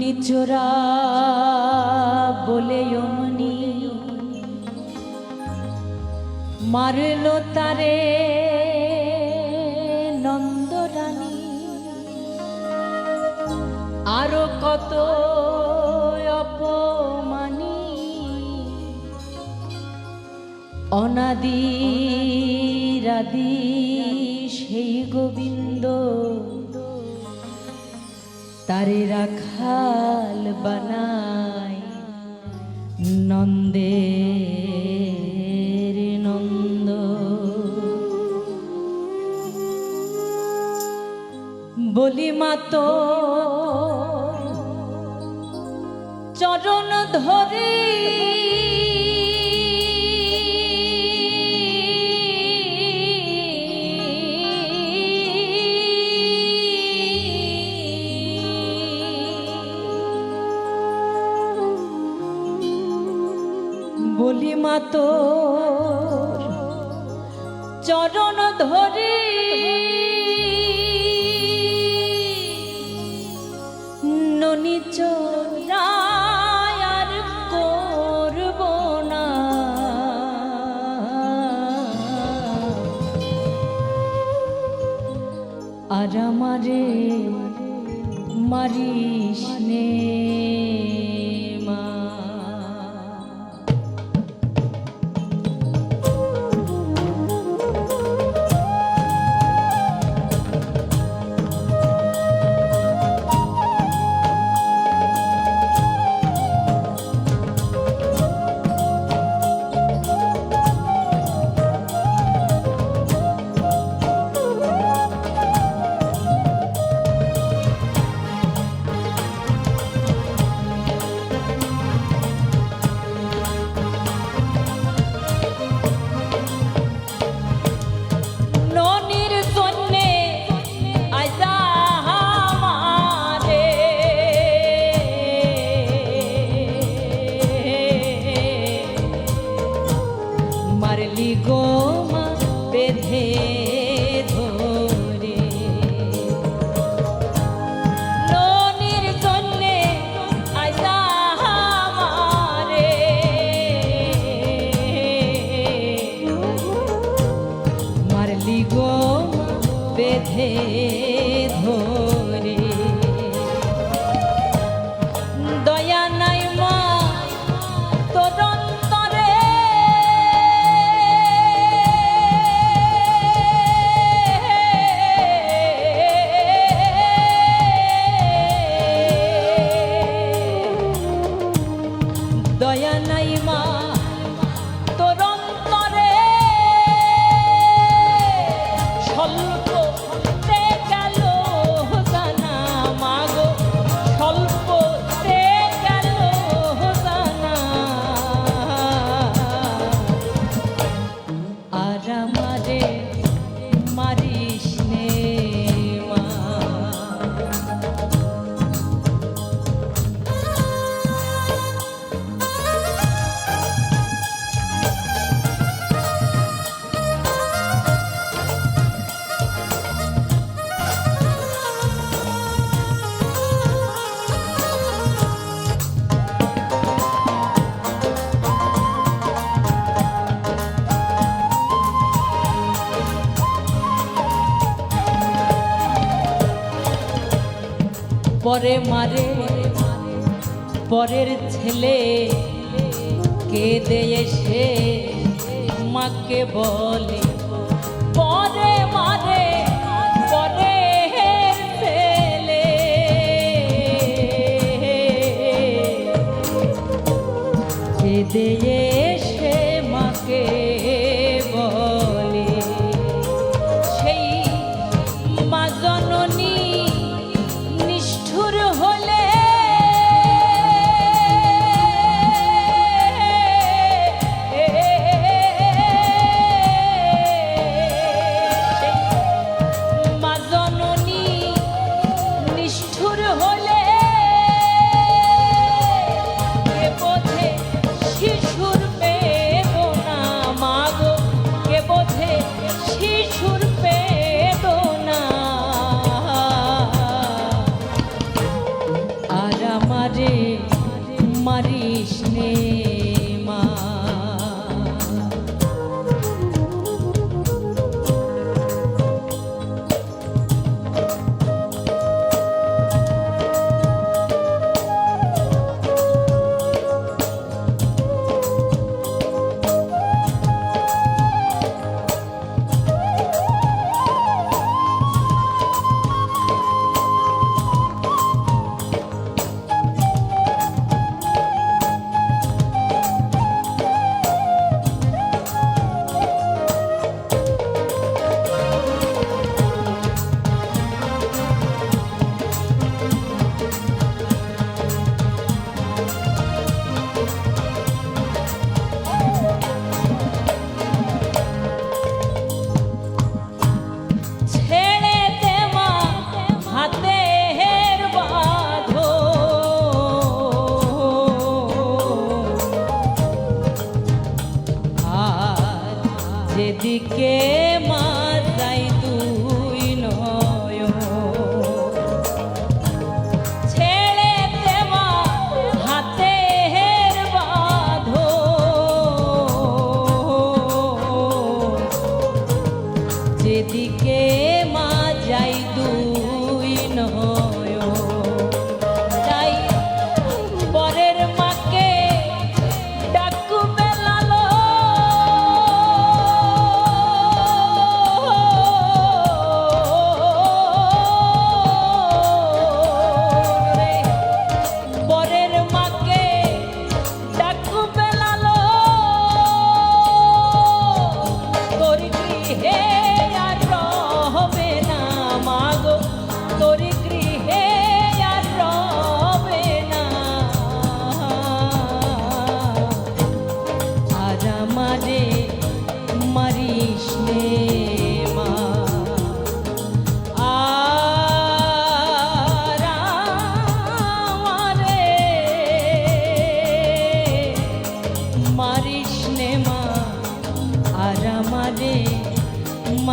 চোরা বলে অমনি। মারলো তারে নন্দরানী। আরও কত অপমানী। অনাদি রাদি সেই গোবিন্দ। তারে রাখাল বানাই। নন্দে নন্দ। বলি মাতো চরণ ধরে বলি মাতো চরণ ধরে। ননি আর আমারে মারিস পরে মারে পরের ছেলে কে দেয় সে? মাকে বলে পরে আমারে মারিস নে।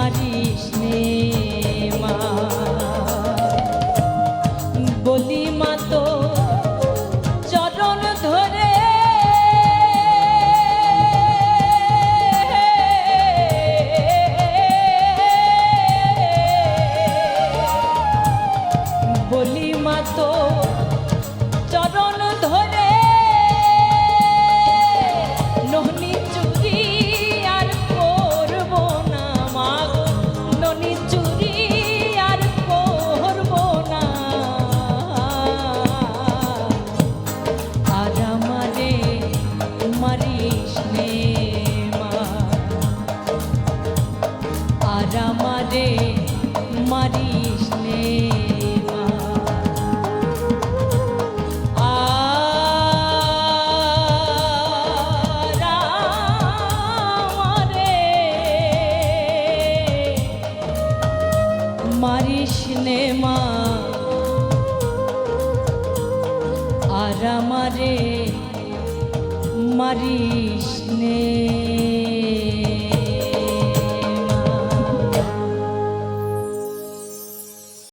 Paris, né? আমারে মারিস নে মা। আর আমারে মারিস নে